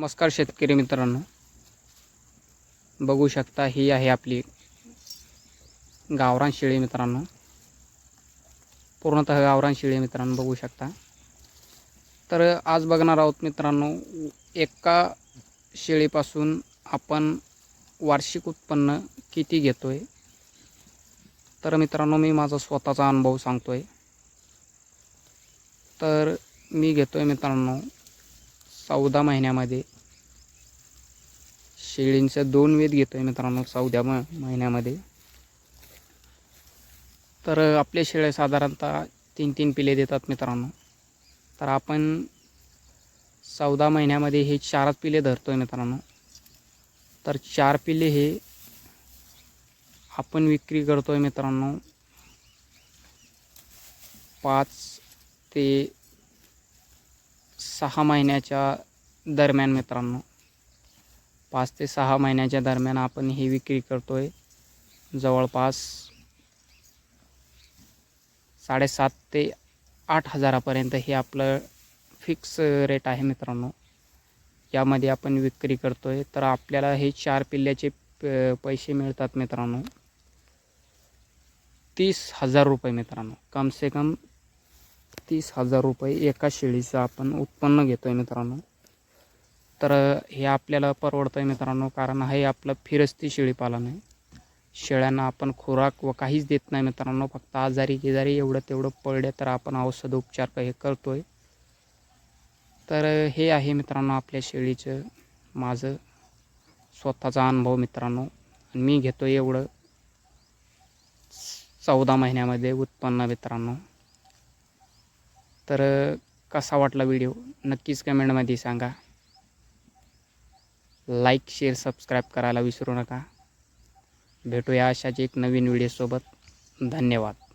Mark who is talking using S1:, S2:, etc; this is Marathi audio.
S1: नमस्कार शेतकरी मित्रांनो. बघू शकता ही आहे आपली गावरान शेळी मित्रांनो. पूर्णतः गावरान शेळी मित्रांनो बघू शकता. तर आज बघणार आहोत मित्रांनो एका शेळीपासून आपण वार्षिक उत्पन्न किती घेतो आहे तर मित्रांनो मी माझा स्वतःचा अनुभव सांगतो आहे तर मी घेतो आहे मित्रांनो चौदा महिन्यामध्ये. शेळींचं दोन वेध घेतो आहे मित्रांनो चौदा म महिन्यामध्ये. तर आपले शेळे साधारणतः तीन तीन पिले देतात मित्रांनो. तर आपण चौदा महिन्यामध्ये हे चारच पिले धरतो आहे मित्रांनो. तर चार पिले हे आपण विक्री करतो आहे मित्रांनो. पाच ते सहा महिन्याच्या दरम्यान मित्रांनो. पाच ते सहा महिन्याच्या दरम्यान आपण ही विक्री करतो आहे जवळपास साडेसात ते आठ हजारापर्यंत हे आपलं फिक्स रेट आहे मित्रांनो. यामध्ये आपण विक्री करतो आहे तर आपल्याला हे चार पिल्ल्याचे पैसे मिळतात मित्रांनो. तीस हजार रुपये मित्रांनो. कम से कम तीस हजार रुपये एका शेळीचं आपण उत्पन्न घेतो आहे मित्रांनो. तर हे आपल्याला परवडतं आहे मित्रांनो कारण हे आपलं फिरस्ती शेळीपालन आहे. शेळ्यांना आपण खुराक व काहीच देत नाही मित्रांनो फक्त आजारी गिजारी एवढं तेवढं पडले तर आपण औषध उपचार हे करतो आहे तर हे आहे मित्रांनो आपल्या शेळीचं माझं स्वतःचा अनुभव मित्रांनो. आणि मी घेतो एवढं चौदा महिन्यामध्ये उत्पन्न मित्रांनो. तर कसा वाटला व्हिडिओ? नक्कीच कमेंटमध्ये सांगा. लाईक शेअर सबस्क्राईब करायला विसरू नका. भेटूया अशाच एक नवीन व्हिडिओसोबत. धन्यवाद.